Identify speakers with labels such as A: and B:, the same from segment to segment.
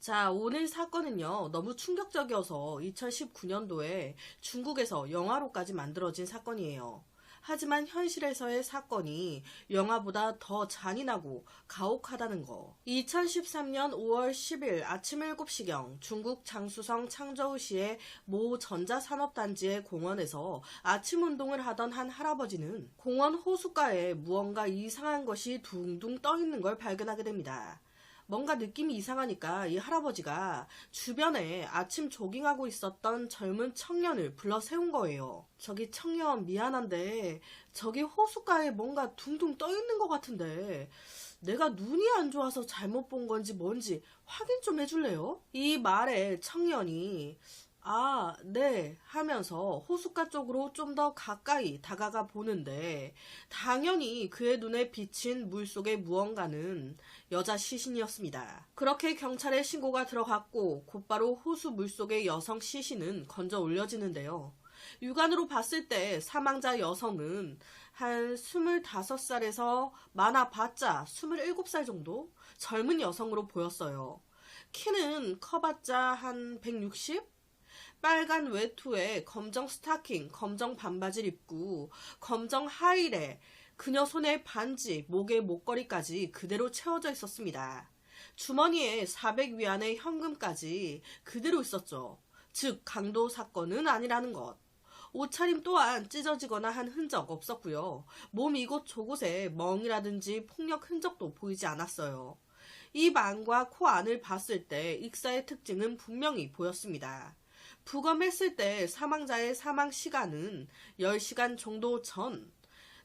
A: 자, 오늘 사건은요, 너무 충격적이어서 2019년도에 중국에서 영화로까지 만들어진 사건이에요. 하지만 현실에서의 사건이 영화보다 더 잔인하고 가혹하다는 거. 2013년 5월 10일 아침 7시경 중국 장수성 창저우시의 모 전자산업단지의 공원에서 아침 운동을 하던 한 할아버지는 공원 호숫가에 무언가 이상한 것이 둥둥 떠 있는 걸 발견하게 됩니다. 뭔가 느낌이 이상하니까 이 할아버지가 주변에 아침 조깅하고 있었던 젊은 청년을 불러 세운 거예요. 저기 청년 미안한데 저기 호숫가에 뭔가 둥둥 떠 있는 것 같은데 내가 눈이 안 좋아서 잘못 본 건지 뭔지 확인 좀 해줄래요? 이 말에 청년이 아, 네. 하면서 호숫가 쪽으로 좀 더 가까이 다가가 보는데, 당연히 그의 눈에 비친 물 속의 무언가는 여자 시신이었습니다. 그렇게 경찰에 신고가 들어갔고, 곧바로 호수 물 속의 여성 시신은 건져 올려지는데요. 육안으로 봤을 때 사망자 여성은 한 25살에서 많아 봤자 27살 정도? 젊은 여성으로 보였어요. 키는 커봤자 한 160? 빨간 외투에 검정 스타킹, 검정 반바지를 입고 검정 하일에 그녀 손에 반지, 목에 목걸이까지 그대로 채워져 있었습니다. 주머니에 400 위안의 현금까지 그대로 있었죠. 즉 강도 사건은 아니라는 것. 옷차림 또한 찢어지거나 한 흔적 없었고요. 몸 이곳 저곳에 멍이라든지 폭력 흔적도 보이지 않았어요. 입 안과 코 안을 봤을 때 익사의 특징은 분명히 보였습니다. 부검했을 때 사망자의 사망 시간은 10시간 정도 전.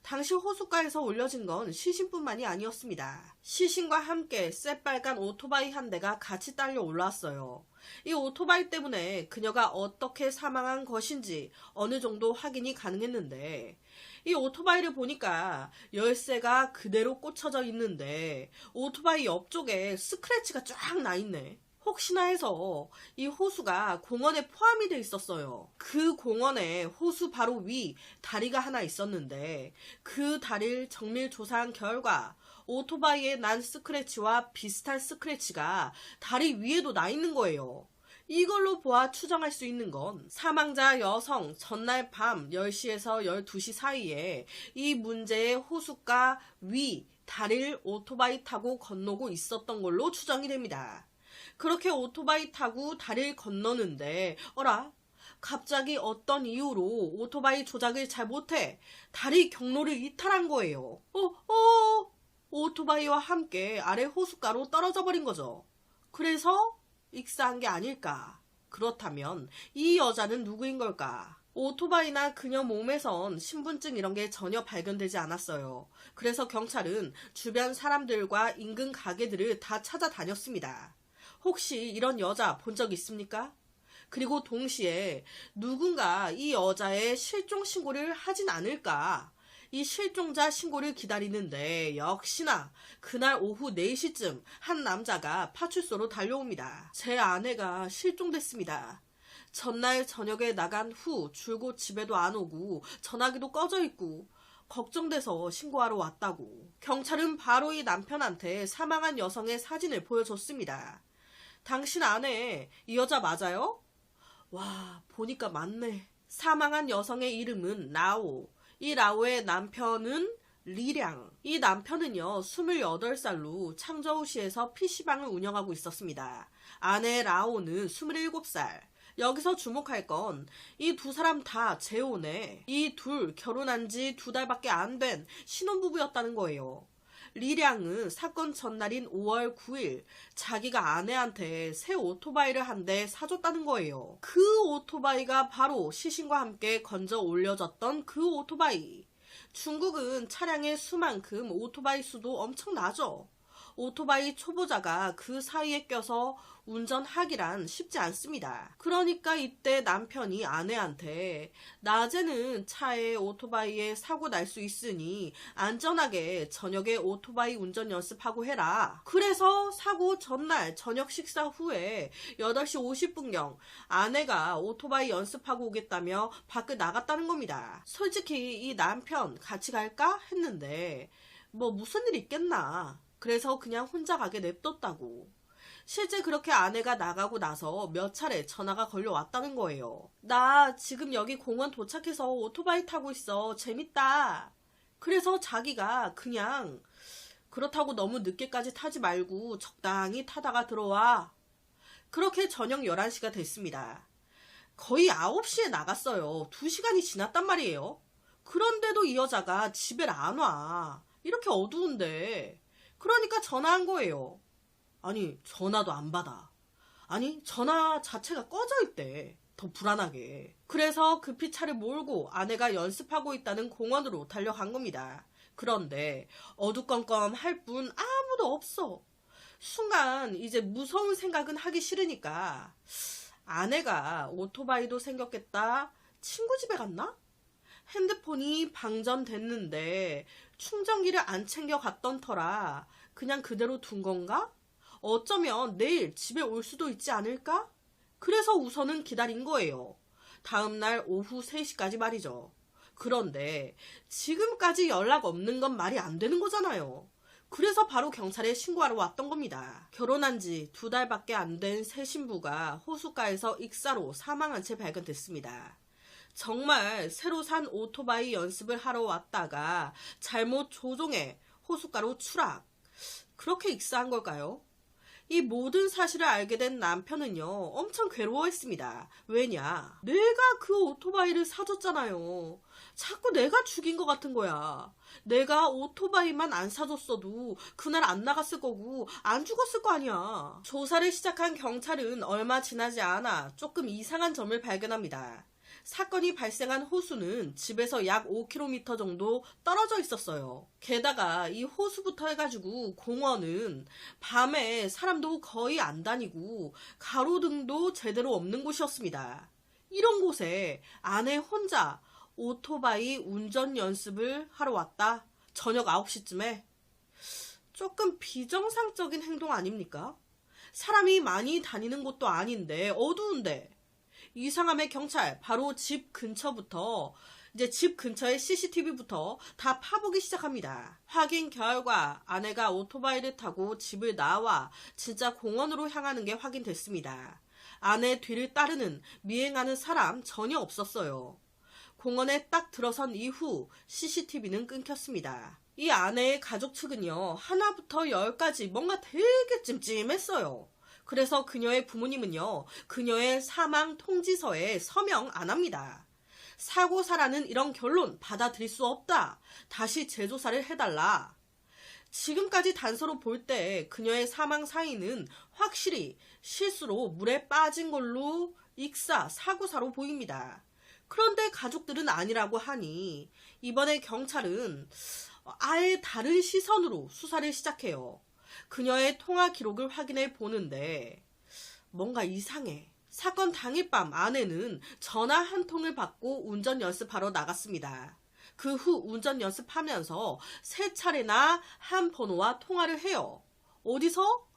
A: 당시 호숫가에서 올려진 건 시신뿐만이 아니었습니다. 시신과 함께 새빨간 오토바이 한 대가 같이 딸려 올라왔어요. 이 오토바이 때문에 그녀가 어떻게 사망한 것인지 어느 정도 확인이 가능했는데, 이 오토바이를 보니까 열쇠가 그대로 꽂혀져 있는데, 오토바이 옆쪽에 스크래치가 쫙 나 있네. 혹시나 해서 이 호수가 공원에 포함이 돼 있었어요. 그 공원에 호수 바로 위 다리가 하나 있었는데 그 다리를 정밀 조사한 결과 오토바이에 난 스크래치와 비슷한 스크래치가 다리 위에도 나 있는 거예요. 이걸로 보아 추정할 수 있는 건 사망자 여성 전날 밤 10시에서 12시 사이에 이 문제의 호숫가 위 다리를 오토바이 타고 건너고 있었던 걸로 추정이 됩니다. 그렇게 오토바이 타고 다리를 건너는데 어라 갑자기 어떤 이유로 오토바이 조작을 잘 못해 다리 경로를 이탈한 거예요. 어, 어, 오토바이와 함께 아래 호숫가로 떨어져 버린 거죠. 그래서 익사한 게 아닐까. 그렇다면 이 여자는 누구인 걸까? 오토바이나 그녀 몸에선 신분증 이런 게 전혀 발견되지 않았어요. 그래서 경찰은 주변 사람들과 인근 가게들을 다 찾아다녔습니다. 혹시 이런 여자 본 적 있습니까? 그리고 동시에 누군가 이 여자의 실종 신고를 하진 않을까? 이 실종자 신고를 기다리는데 역시나 그날 오후 4시쯤 한 남자가 파출소로 달려옵니다. 제 아내가 실종됐습니다. 전날 저녁에 나간 후 줄곧 집에도 안 오고 전화기도 꺼져 있고 걱정돼서 신고하러 왔다고. 경찰은 바로 이 남편한테 사망한 여성의 사진을 보여줬습니다. 당신 아내 이 여자 맞아요? 와 보니까 맞네. 사망한 여성의 이름은 라오. 이 라오의 남편은 리량. 이 남편은요, 28살로 창저우시에서 PC방을 운영하고 있었습니다. 아내 라오는 27살. 여기서 주목할 건 이 두 사람 다 재혼해. 이 둘 결혼한 지 두 달밖에 안 된 신혼부부였다는 거예요. 리량은 사건 전날인 5월 9일 자기가 아내한테 새 오토바이를 한 대 사줬다는 거예요. 그 오토바이가 바로 시신과 함께 건져 올려졌던 그 오토바이. 중국은 차량의 수만큼 오토바이 수도 엄청나죠. 오토바이 초보자가 그 사이에 껴서 운전하기란 쉽지 않습니다. 그러니까 이때 남편이 아내한테 낮에는 차에 오토바이에 사고 날 수 있으니 안전하게 저녁에 오토바이 운전 연습하고 해라. 그래서 사고 전날 저녁 식사 후에 8시 50분경 아내가 오토바이 연습하고 오겠다며 밖에 나갔다는 겁니다. 솔직히 이 남편 같이 갈까 했는데 뭐 무슨 일 있겠나. 그래서 그냥 혼자 가게 냅뒀다고. 실제 그렇게 아내가 나가고 나서 몇 차례 전화가 걸려왔다는 거예요. 나 지금 여기 공원 도착해서 오토바이 타고 있어. 재밌다. 그래서 자기가 그냥 그렇다고 너무 늦게까지 타지 말고 적당히 타다가 들어와. 그렇게 저녁 11시가 됐습니다. 거의 9시에 나갔어요. 2시간이 지났단 말이에요. 그런데도 이 여자가 집에 안 와. 이렇게 어두운데. 그러니까 전화한 거예요. 아니, 전화도 안 받아. 아니, 전화 자체가 꺼져 있대. 더 불안하게. 그래서 급히 차를 몰고 아내가 연습하고 있다는 공원으로 달려간 겁니다. 그런데 어두컴컴할 분 아무도 없어. 순간 이제 무서운 생각은 하기 싫으니까 아내가 오토바이도 생겼겠다. 친구 집에 갔나? 핸드폰이 방전됐는데 충전기를 안 챙겨 갔던 터라 그냥 그대로 둔 건가? 어쩌면 내일 집에 올 수도 있지 않을까? 그래서 우선은 기다린 거예요. 다음날 오후 3시까지 말이죠. 그런데 지금까지 연락 없는 건 말이 안 되는 거잖아요. 그래서 바로 경찰에 신고하러 왔던 겁니다. 결혼한 지 두 달밖에 안 된 새 신부가 호숫가에서 익사로 사망한 채 발견됐습니다. 정말 새로 산 오토바이 연습을 하러 왔다가 잘못 조종해 호숫가로 추락. 그렇게 익사한 걸까요? 이 모든 사실을 알게 된 남편은요, 엄청 괴로워했습니다. 왜냐? 내가 그 오토바이를 사줬잖아요. 자꾸 내가 죽인 것 같은 거야. 내가 오토바이만 안 사줬어도 그날 안 나갔을 거고 안 죽었을 거 아니야. 조사를 시작한 경찰은 얼마 지나지 않아 조금 이상한 점을 발견합니다. 사건이 발생한 호수는 집에서 약 5km 정도 떨어져 있었어요. 게다가 이 호수부터 해가지고 공원은 밤에 사람도 거의 안 다니고 가로등도 제대로 없는 곳이었습니다. 이런 곳에 아내 혼자 오토바이 운전 연습을 하러 왔다. 저녁 9시쯤에. 조금 비정상적인 행동 아닙니까? 사람이 많이 다니는 곳도 아닌데 어두운데 이상함의 경찰 바로 집 근처부터 이제 집 근처의 CCTV부터 다 파보기 시작합니다. 확인 결과 아내가 오토바이를 타고 집을 나와 진짜 공원으로 향하는 게 확인됐습니다. 아내 뒤를 따르는 미행하는 사람 전혀 없었어요. 공원에 딱 들어선 이후 CCTV는 끊겼습니다. 이 아내의 가족 측은요, 하나부터 열까지 뭔가 되게 찜찜했어요. 그래서 그녀의 부모님은요, 그녀의 사망 통지서에 서명 안 합니다. 사고사라는 이런 결론 받아들일 수 없다. 다시 재조사를 해달라. 지금까지 단서로 볼 때 그녀의 사망 사인은 확실히 실수로 물에 빠진 걸로 익사, 사고사로 보입니다. 그런데 가족들은 아니라고 하니 이번에 경찰은 아예 다른 시선으로 수사를 시작해요. 그녀의 통화 기록을 확인해 보는데 뭔가 이상해. 사건 당일 밤 아내는 전화 한 통을 받고 운전 연습하러 나갔습니다. 그 후 운전 연습하면서 세 차례나 한 번호와 통화를 해요. 어디서?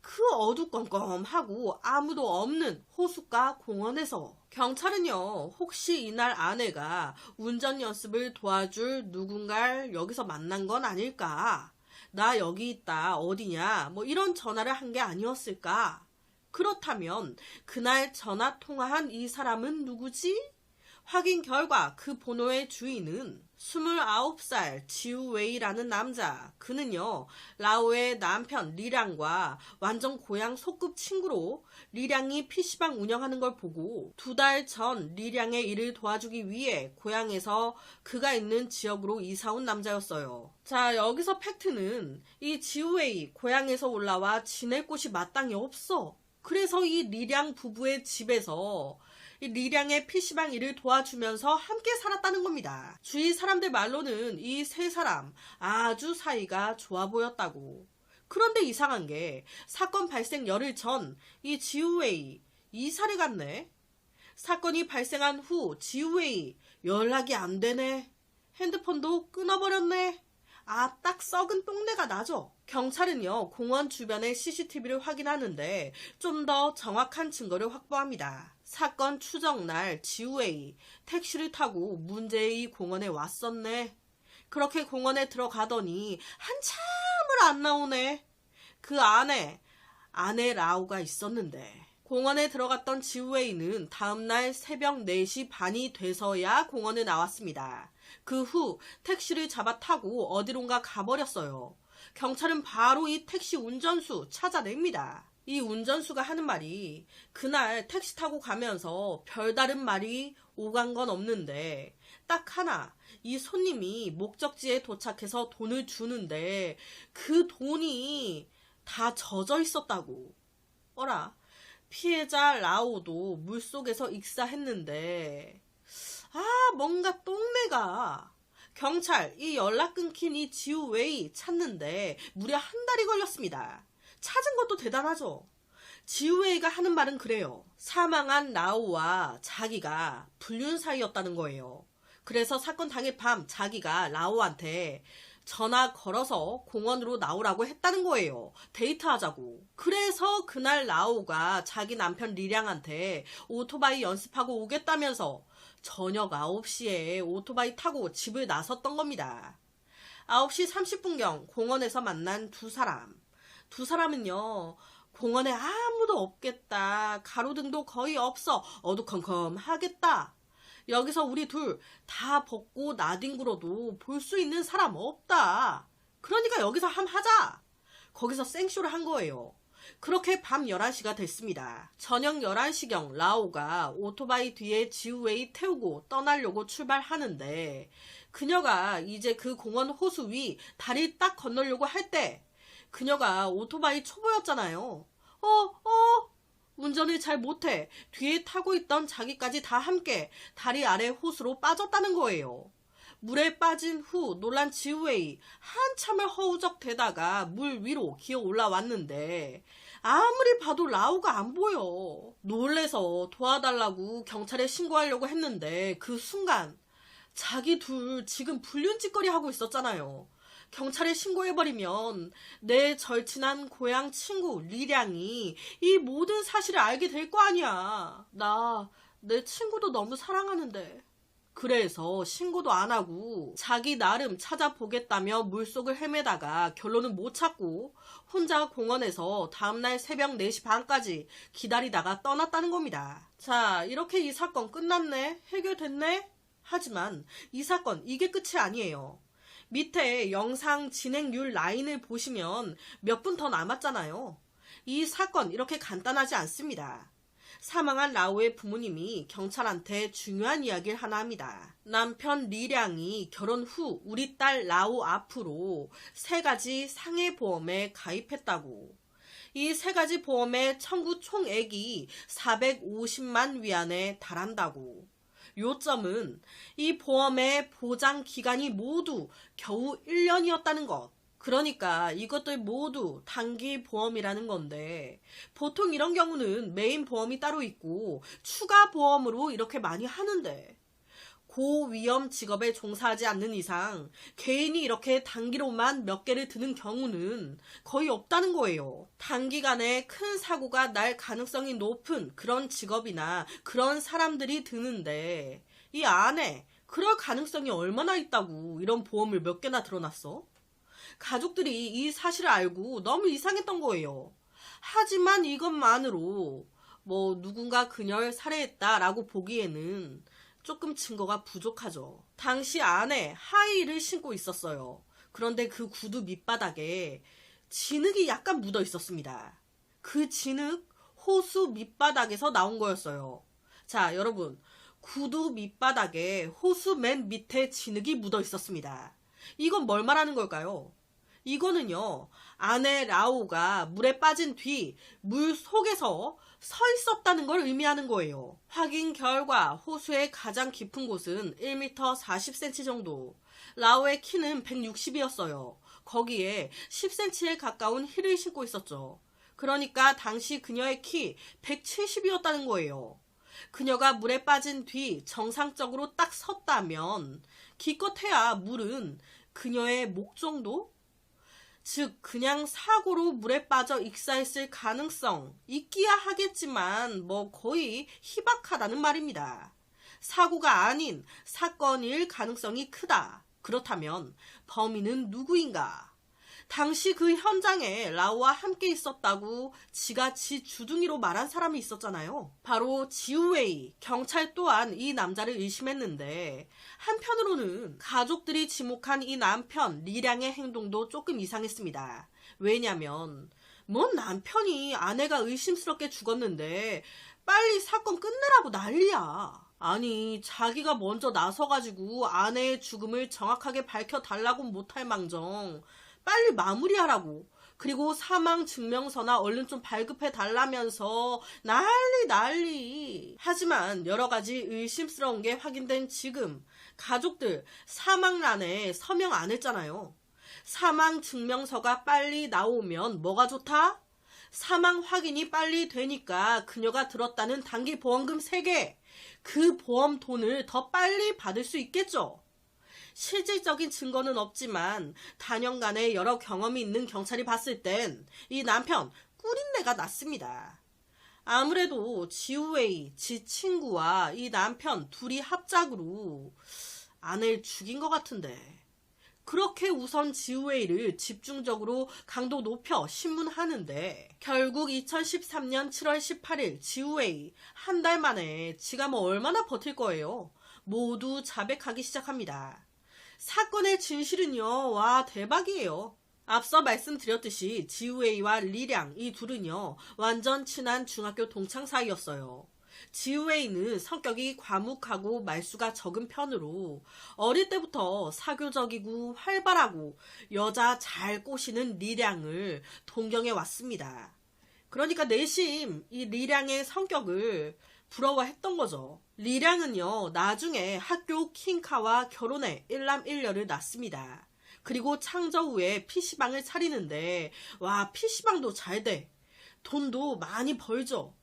A: 그 어두컴컴하고 아무도 없는 호숫가 공원에서 경찰은요 혹시 이날 아내가 운전 연습을 도와줄 누군가를 여기서 만난 건 아닐까 나 여기 있다. 어디냐? 뭐 이런 전화를 한 게 아니었을까? 그렇다면 그날 전화 통화한 이 사람은 누구지? 확인 결과 그 번호의 주인은 29살 지우웨이라는 남자. 그는요, 라오의 남편 리량과 완전 고향 소꿉 친구로 리량이 PC방 운영하는 걸 보고 두 달 전 리량의 일을 도와주기 위해 고향에서 그가 있는 지역으로 이사 온 남자였어요. 자, 여기서 팩트는 이 지우웨이 고향에서 올라와 지낼 곳이 마땅히 없어. 그래서 이 리량 부부의 집에서 이 리량의 PC방 일을 도와주면서 함께 살았다는 겁니다. 주위 사람들 말로는 이 세 사람 아주 사이가 좋아 보였다고. 그런데 이상한 게 사건 발생 열흘 전 이 지우웨이 이사를 갔네. 사건이 발생한 후 지우웨이 연락이 안 되네. 핸드폰도 끊어버렸네. 아, 딱 썩은 똥내가 나죠? 경찰은요, 공원 주변의 CCTV를 확인하는데 좀 더 정확한 증거를 확보합니다. 사건 추정 날 지우웨이 택시를 타고 문제의 공원에 왔었네. 그렇게 공원에 들어가더니 한참을 안 나오네. 그 안에 아내 라오가 있었는데 공원에 들어갔던 지우웨이는 다음날 새벽 4시 반이 돼서야 공원에 나왔습니다. 그 후 택시를 잡아 타고 어디론가 가버렸어요. 경찰은 바로 이 택시 운전수 찾아냅니다. 이 운전수가 하는 말이 그날 택시 타고 가면서 별다른 말이 오간 건 없는데 딱 하나 이 손님이 목적지에 도착해서 돈을 주는데 그 돈이 다 젖어 있었다고. 어라 피해자 라오도 물속에서 익사했는데 아 뭔가 똥내가 경찰 이 연락 끊긴 이 지우웨이 찾는데 무려 한 달이 걸렸습니다. 찾은 것도 대단하죠. 지우웨이가 하는 말은 그래요. 사망한 라오와 자기가 불륜 사이였다는 거예요. 그래서 사건 당일 밤 자기가 라오한테 전화 걸어서 공원으로 나오라고 했다는 거예요. 데이트하자고. 그래서 그날 라오가 자기 남편 리량한테 오토바이 연습하고 오겠다면서 저녁 9시에 오토바이 타고 집을 나섰던 겁니다. 9시 30분경 공원에서 만난 두 사람. 두 사람은요, 공원에 아무도 없겠다. 가로등도 거의 없어. 어두컴컴하겠다. 여기서 우리 둘 다 벗고 나뒹굴어도 볼 수 있는 사람 없다. 그러니까 여기서 함 하자. 거기서 생쇼를 한 거예요. 그렇게 밤 11시가 됐습니다. 저녁 11시경 라오가 오토바이 뒤에 지우웨이 태우고 떠나려고 출발하는데 그녀가 이제 그 공원 호수 위 다리 딱 건너려고 할 때 그녀가 오토바이 초보였잖아요. 어, 어, 운전을 잘 못해 뒤에 타고 있던 자기까지 다 함께 다리 아래 호수로 빠졌다는 거예요. 물에 빠진 후 놀란 지우웨이 한참을 허우적대다가 물 위로 기어 올라왔는데 아무리 봐도 라오가 안 보여. 놀래서 도와달라고 경찰에 신고하려고 했는데 그 순간 자기 둘 지금 불륜짓거리 하고 있었잖아요. 경찰에 신고해버리면 내 절친한 고향 친구 리량이 이 모든 사실을 알게 될 거 아니야. 나 내 친구도 너무 사랑하는데. 그래서 신고도 안 하고 자기 나름 찾아보겠다며 물속을 헤매다가 결론은 못 찾고 혼자 공원에서 다음날 새벽 4시 반까지 기다리다가 떠났다는 겁니다. 자, 이렇게 이 사건 끝났네? 해결됐네? 하지만 이 사건 이게 끝이 아니에요. 밑에 영상 진행률 라인을 보시면 몇 분 더 남았잖아요. 이 사건 이렇게 간단하지 않습니다. 사망한 라오의 부모님이 경찰한테 중요한 이야기를 하나 합니다. 남편 리량이 결혼 후 우리 딸 라오 앞으로 세 가지 상해보험에 가입했다고. 이 세 가지 보험의 청구 총액이 450만 위안에 달한다고. 요점은 이 보험의 보장 기간이 모두 겨우 1년이었다는 것. 그러니까 이것들 모두 단기 보험이라는 건데 보통 이런 경우는 메인 보험이 따로 있고 추가 보험으로 이렇게 많이 하는데 고위험 직업에 종사하지 않는 이상 개인이 이렇게 단기로만 몇 개를 드는 경우는 거의 없다는 거예요. 단기간에 큰 사고가 날 가능성이 높은 그런 직업이나 그런 사람들이 드는데 이 안에 그럴 가능성이 얼마나 있다고 이런 보험을 몇 개나 들어놨어? 가족들이 이 사실을 알고 너무 이상했던 거예요. 하지만 이것만으로 뭐 누군가 그녀를 살해했다라고 보기에는 조금 증거가 부족하죠. 당시 안에 하이힐을 신고 있었어요. 그런데 그 구두 밑바닥에 진흙이 약간 묻어 있었습니다. 그 진흙 호수 밑바닥에서 나온 거였어요. 자, 여러분. 구두 밑바닥에 호수 맨 밑에 진흙이 묻어 있었습니다. 이건 뭘 말하는 걸까요? 이거는요, 아내 라오가 물에 빠진 뒤 물 속에서 서 있었다는 걸 의미하는 거예요. 확인 결과 호수의 가장 깊은 곳은 1m 40cm 정도. 라오의 키는 160이었어요. 거기에 10cm에 가까운 힐을 신고 있었죠. 그러니까 당시 그녀의 키 170이었다는 거예요. 그녀가 물에 빠진 뒤 정상적으로 딱 섰다면 기껏해야 물은 그녀의 목 정도? 즉 그냥 사고로 물에 빠져 익사했을 가능성 있기야 하겠지만 뭐 거의 희박하다는 말입니다. 사고가 아닌 사건일 가능성이 크다. 그렇다면 범인은 누구인가? 당시 그 현장에 라오와 함께 있었다고 지가 지 주둥이로 말한 사람이 있었잖아요. 바로 지우웨이. 경찰 또한 이 남자를 의심했는데 한편으로는 가족들이 지목한 이 남편 리량의 행동도 조금 이상했습니다. 왜냐면 뭔 남편이 아내가 의심스럽게 죽었는데 빨리 사건 끝내라고 난리야. 아니, 자기가 먼저 나서가지고 아내의 죽음을 정확하게 밝혀달라고 못할 망정. 빨리 마무리하라고. 그리고 사망 증명서나 얼른 좀 발급해 달라면서 난리 난리. 하지만 여러 가지 의심스러운 게 확인된 지금 가족들 사망란에 서명 안 했잖아요. 사망 증명서가 빨리 나오면 뭐가 좋다? 사망 확인이 빨리 되니까 그녀가 들었다는 단기 보험금 3개, 그 보험 돈을 더 빨리 받을 수 있겠죠. 실질적인 증거는 없지만 단연간의 여러 경험이 있는 경찰이 봤을 땐 이 남편 꿀인내가 났습니다. 아무래도 지우웨이, 지 친구와 이 남편 둘이 합작으로 아내를 죽인 것 같은데. 그렇게 우선 지우웨이를 집중적으로 강도 높여 신문하는데 결국 2013년 7월 18일 지우웨이 한 달 만에 지가 뭐 얼마나 버틸 거예요. 모두 자백하기 시작합니다. 사건의 진실은요, 와, 대박이에요. 앞서 말씀드렸듯이 지우웨이와 리량 이 둘은요, 완전 친한 중학교 동창 사이였어요. 지우웨이는 성격이 과묵하고 말수가 적은 편으로 어릴 때부터 사교적이고 활발하고 여자 잘 꼬시는 리량을 동경해 왔습니다. 그러니까 내심 이 리량의 성격을 부러워했던 거죠. 리량은요, 나중에 학교 킹카와 결혼해 일남일녀를 낳습니다. 그리고 창저 후에 PC방을 차리는데, 와, PC방도 잘 돼. 돈도 많이 벌죠.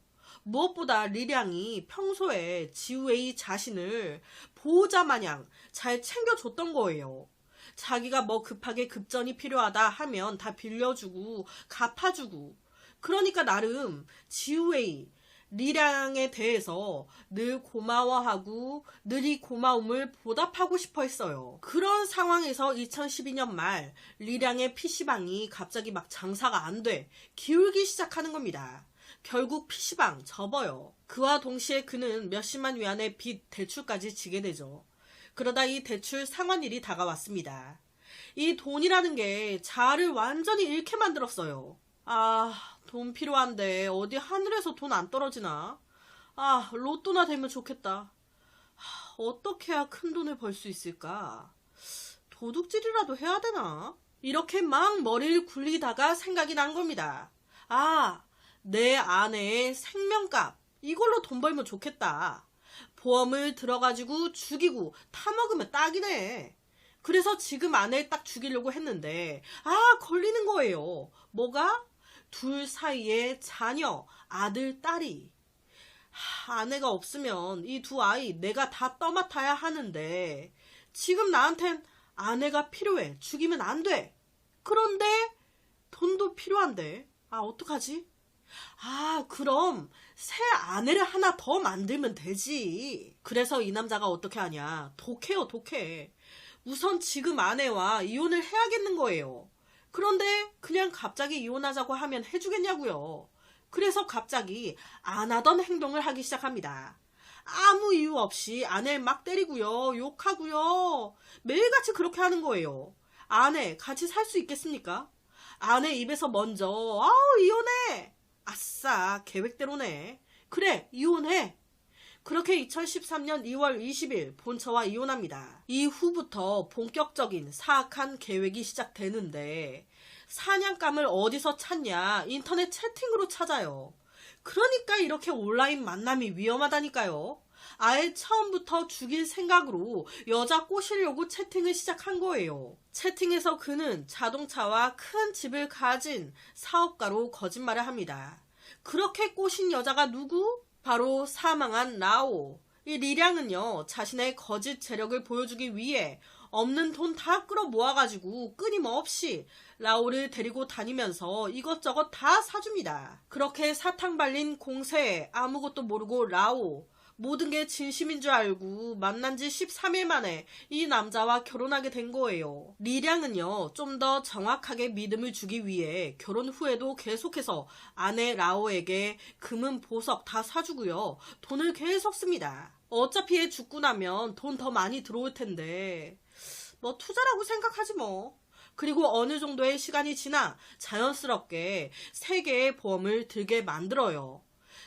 A: 무엇보다 리량이 평소에 지우웨이 자신을 보호자 마냥 잘 챙겨줬던 거예요. 자기가 뭐 급하게 급전이 필요하다 하면 다 빌려주고 갚아주고 그러니까 나름 지우웨이 리량에 대해서 늘 고마워하고 늘 이 고마움을 보답하고 싶어 했어요. 그런 상황에서 2012년 말 리량의 PC방이 갑자기 막 장사가 안 돼 기울기 시작하는 겁니다. 결국 PC방 접어요. 그와 동시에 그는 몇십만 위안의 빚 대출까지 지게 되죠. 그러다 이 대출 상환일이 다가왔습니다. 이 돈이라는 게 자아를 완전히 잃게 만들었어요. 아, 돈 필요한데 어디 하늘에서 돈 안 떨어지나? 아, 로또나 되면 좋겠다. 하, 어떻게 해야 큰 돈을 벌 수 있을까? 도둑질이라도 해야 되나? 이렇게 막 머리를 굴리다가 생각이 난 겁니다. 아, 내 아내의 생명값. 이걸로 돈 벌면 좋겠다. 보험을 들어가지고 죽이고 타먹으면 딱이네. 그래서 지금 아내를 딱 죽이려고 했는데, 아, 걸리는 거예요. 뭐가? 둘 사이에 자녀, 아들, 딸이. 하, 아내가 없으면 이 두 아이 내가 다 떠맡아야 하는데, 지금 나한텐 아내가 필요해. 죽이면 안 돼. 그런데 돈도 필요한데. 아, 어떡하지? 아, 그럼 새 아내를 하나 더 만들면 되지. 그래서 이 남자가 어떻게 하냐. 독해요, 독해. 우선 지금 아내와 이혼을 해야겠는 거예요. 그런데 그냥 갑자기 이혼하자고 하면 해주겠냐고요. 그래서 갑자기 안 하던 행동을 하기 시작합니다. 아무 이유 없이 아내를 막 때리고요, 욕하고요. 매일같이 그렇게 하는 거예요. 아내 같이 살 수 있겠습니까? 아내 입에서 먼저 아우 이혼해 아싸, 계획대로네. 그래, 이혼해. 그렇게 2013년 2월 20일 본처와 이혼합니다. 이후부터 본격적인 사악한 계획이 시작되는데 사냥감을 어디서 찾냐 인터넷 채팅으로 찾아요. 그러니까 이렇게 온라인 만남이 위험하다니까요. 아예 처음부터 죽일 생각으로 여자 꼬시려고 채팅을 시작한 거예요. 채팅에서 그는 자동차와 큰 집을 가진 사업가로 거짓말을 합니다. 그렇게 꼬신 여자가 누구? 바로 사망한 라오. 이 리량은요, 자신의 거짓 재력을 보여주기 위해 없는 돈 다 끌어 모아가지고 끊임없이 라오를 데리고 다니면서 이것저것 다 사줍니다. 그렇게 사탕 발린 공세에 아무것도 모르고 라오, 모든 게 진심인 줄 알고 만난 지 13일 만에 이 남자와 결혼하게 된 거예요. 리량은요, 좀 더 정확하게 믿음을 주기 위해 결혼 후에도 계속해서 아내 라오에게 금은 보석 다 사주고요. 돈을 계속 씁니다. 어차피 얘 죽고 나면 돈 더 많이 들어올 텐데, 뭐 투자라고 생각하지 뭐. 그리고 어느 정도의 시간이 지나 자연스럽게 세 개의 보험을 들게 만들어요.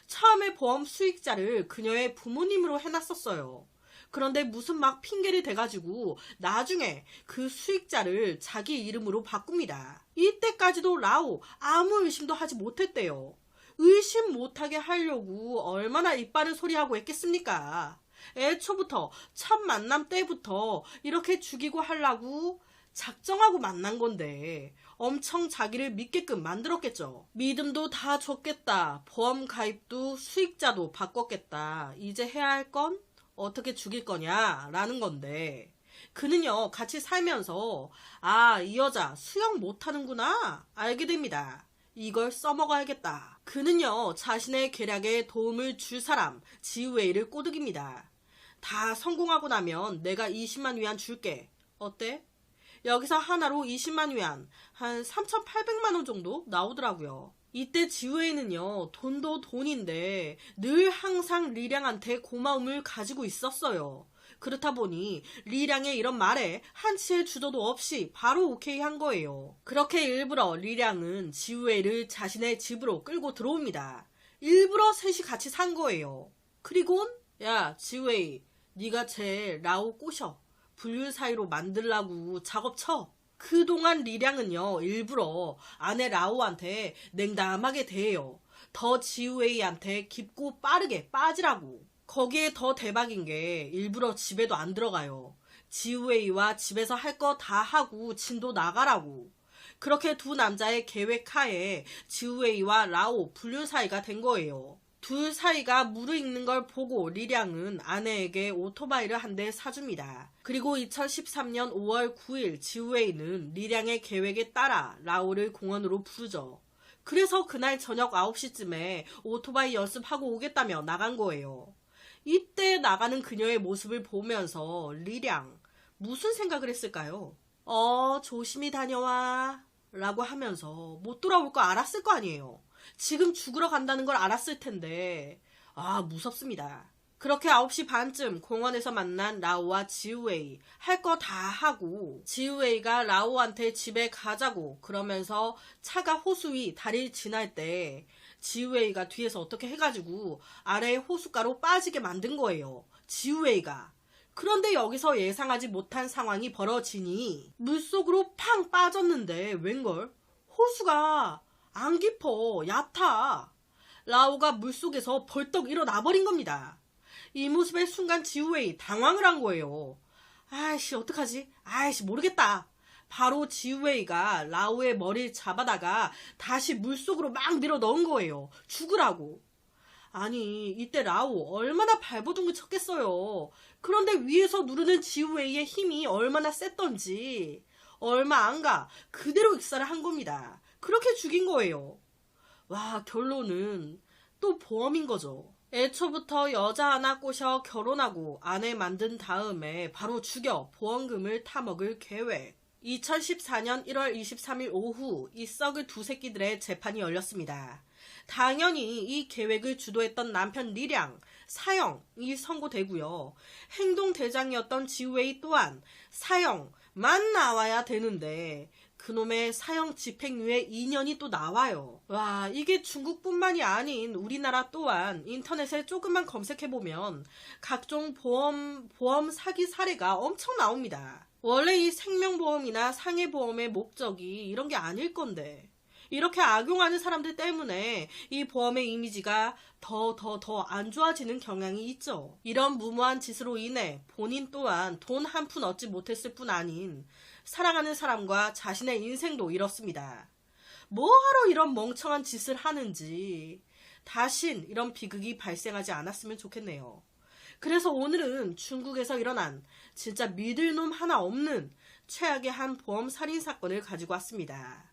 A: 처음에 보험 수익자를 그녀의 부모님으로 해놨었어요. 그런데 무슨 막 핑계를 대가지고 나중에 그 수익자를 자기 이름으로 바꿉니다. 이때까지도 라오 아무 의심도 하지 못했대요. 의심 못하게 하려고 얼마나 이빠른 소리하고 했겠습니까? 애초부터 첫 만남 때부터 이렇게 죽이고 하려고 작정하고 만난 건데 엄청 자기를 믿게끔 만들었겠죠. 믿음도 다 줬겠다. 보험 가입도 수익자도 바꿨겠다. 이제 해야 할 건 어떻게 죽일 거냐라는 건데 그는요 같이 살면서 아 이 여자 수영 못하는구나 알게 됩니다. 이걸 써먹어야겠다. 그는요 자신의 계략에 도움을 줄 사람 지우웨이를 꼬드깁니다. 다 성공하고 나면 내가 20만 위안 줄게. 어때? 여기서 하나로 20만 위안, 한 3,800만 원 정도 나오더라고요. 이때 지우에는요, 돈도 돈인데 늘 항상 리량한테 고마움을 가지고 있었어요. 그렇다 보니 리량의 이런 말에 한치의 주저도 없이 바로 오케이 한 거예요. 그렇게 일부러 리량은 지우에를 자신의 집으로 끌고 들어옵니다. 일부러 셋이 같이 산 거예요. 그리곤 야 지우에이 네가 제 라오 꼬셔. 불륜 사이로 만들라고 작업 쳐. 그동안 리량은요, 일부러 아내 라오한테 냉담하게 대해요. 더 지우웨이한테 깊고 빠르게 빠지라고. 거기에 더 대박인 게 일부러 집에도 안 들어가요. 지우웨이와 집에서 할 거 다 하고 진도 나가라고. 그렇게 두 남자의 계획 하에 지우웨이와 라오 불륜 사이가 된 거예요. 둘 사이가 무르익는 걸 보고 리량은 아내에게 오토바이를 한 대 사줍니다. 그리고 2013년 5월 9일 지우웨이는 리량의 계획에 따라 라오를 공원으로 부르죠. 그래서 그날 저녁 9시쯤에 오토바이 연습하고 오겠다며 나간 거예요. 이때 나가는 그녀의 모습을 보면서 리량 무슨 생각을 했을까요? 어, 조심히 다녀와. 라고 하면서 못 돌아올 거 알았을 거 아니에요. 지금 죽으러 간다는 걸 알았을 텐데, 아, 무섭습니다. 그렇게 9시 반쯤 공원에서 만난 라오와 지우웨이. 할 거 다 하고, 지우웨이가 라오한테 집에 가자고 그러면서 차가 호수 위 다리를 지날 때, 지우웨이가 뒤에서 어떻게 해가지고 아래에 호숫가로 빠지게 만든 거예요. 지우웨이가. 그런데 여기서 예상하지 못한 상황이 벌어지니 물속으로 팡 빠졌는데 웬걸? 호수가 안 깊어 얕아. 라오가 물속에서 벌떡 일어나 버린 겁니다. 이 모습에 순간 지우웨이 당황을 한 거예요. 아이씨 어떡하지? 아이씨 모르겠다. 바로 지우웨이가 라오의 머리를 잡아다가 다시 물속으로 막 밀어 넣은 거예요. 죽으라고. 아니, 이때 라오 얼마나 발버둥을 쳤겠어요. 그런데 위에서 누르는 지우웨이의 힘이 얼마나 셌던지 얼마 안 가 그대로 익사를 한 겁니다. 그렇게 죽인 거예요. 와, 결론은 또 보험인 거죠. 애초부터 여자 하나 꼬셔 결혼하고 아내 만든 다음에 바로 죽여 보험금을 타먹을 계획. 2014년 1월 23일 오후 이 썩을 두 새끼들의 재판이 열렸습니다. 당연히 이 계획을 주도했던 남편 리량, 사형이 선고되고요. 행동대장이었던 지우웨이 또한 사형만 나와야 되는데 그놈의 사형 집행유예 2년이 또 나와요. 와, 이게 중국뿐만이 아닌 우리나라 또한 인터넷에 조금만 검색해보면 각종 보험, 보험 사기 사례가 엄청 나옵니다. 원래 이 생명보험이나 상해보험의 목적이 이런 게 아닐 건데. 이렇게 악용하는 사람들 때문에 이 보험의 이미지가 더 더 더 안 좋아지는 경향이 있죠. 이런 무모한 짓으로 인해 본인 또한 돈 한 푼 얻지 못했을 뿐 아닌 사랑하는 사람과 자신의 인생도 잃었습니다. 뭐하러 이런 멍청한 짓을 하는지 다신 이런 비극이 발생하지 않았으면 좋겠네요. 그래서 오늘은 중국에서 일어난 진짜 믿을 놈 하나 없는 최악의 한 보험 살인 사건을 가지고 왔습니다.